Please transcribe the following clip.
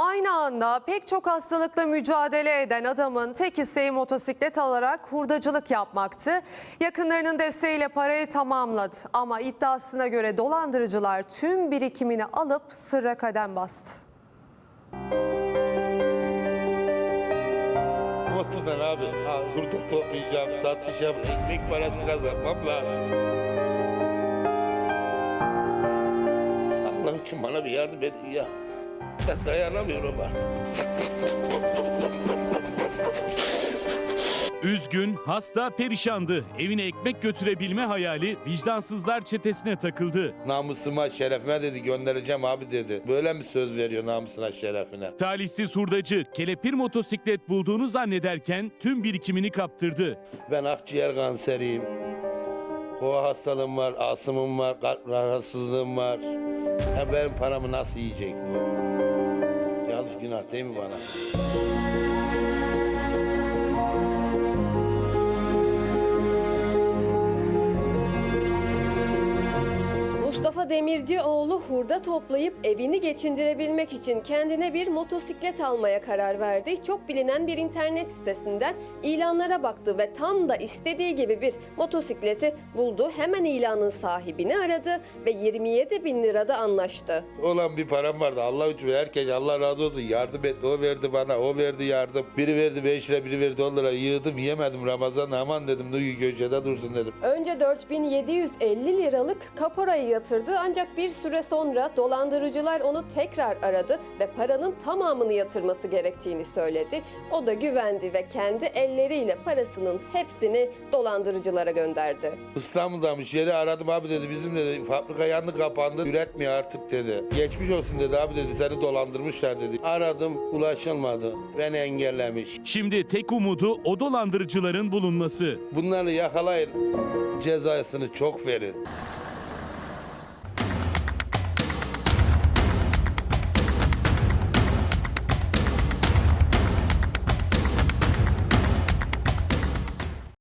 Aynı anda pek çok hastalıkla mücadele eden adamın tek isteği motosiklet alarak hurdacılık yapmaktı. Yakınlarının desteğiyle parayı tamamladı ama iddiasına göre dolandırıcılar tüm birikimini alıp sırra kadem bastı. Motodan abi. Ha, hurda toplayacağım, satış yap, ekmek parası kazanmam lazım. Allah için bana bir yardım edin ya. Ben dayanamıyorum artık. Üzgün, hasta, perişandı. Evine ekmek götürebilme hayali vicdansızlar çetesine takıldı. Namusuma, şerefime dedi göndereceğim abi dedi. Böyle mi söz veriyor namusuna, şerefine? Talihsiz hurdacı kelepir motosiklet bulduğunu zannederken tüm birikimini kaptırdı. Ben akciğer kanseriyim. Kova hastalığım var, asımım var, kalp rahatsızlığım var. Ya benim paramı nasıl yiyecek bu? Yazık günah değil mi bana? Mustafa Demircioğlu hurda toplayıp evini geçindirebilmek için kendine bir motosiklet almaya karar verdi. Çok bilinen bir internet sitesinden ilanlara baktı ve tam da istediği gibi bir motosikleti buldu. Hemen ilanın sahibini aradı ve 27 bin lirada anlaştı. Olan bir param vardı. Allah için herkes Allah razı olsun. Yardım etti. O verdi bana. O verdi yardım. Biri verdi 5 lira, biri verdi 10 lira. Yığdım yemedim Ramazan. Aman dedim. Duyu köşede dursun dedim. Önce 4750 liralık kaporayı yatırdı ancak bir süre sonra dolandırıcılar onu tekrar aradı ve paranın tamamını yatırması gerektiğini söyledi. O da güvendi ve kendi elleriyle parasının hepsini dolandırıcılara gönderdi. İstanbul'daymış yeri aradım abi dedi. Bizim dedi fabrika yandı kapandı. Üretmiyor artık dedi. Geçmiş olsun dedi abi dedi. Seni dolandırmışlar dedi. Aradım ulaşılmadı. Beni engellemiş. Şimdi tek umudu o dolandırıcıların bulunması. Bunları yakalayın. Cezasını çok verin.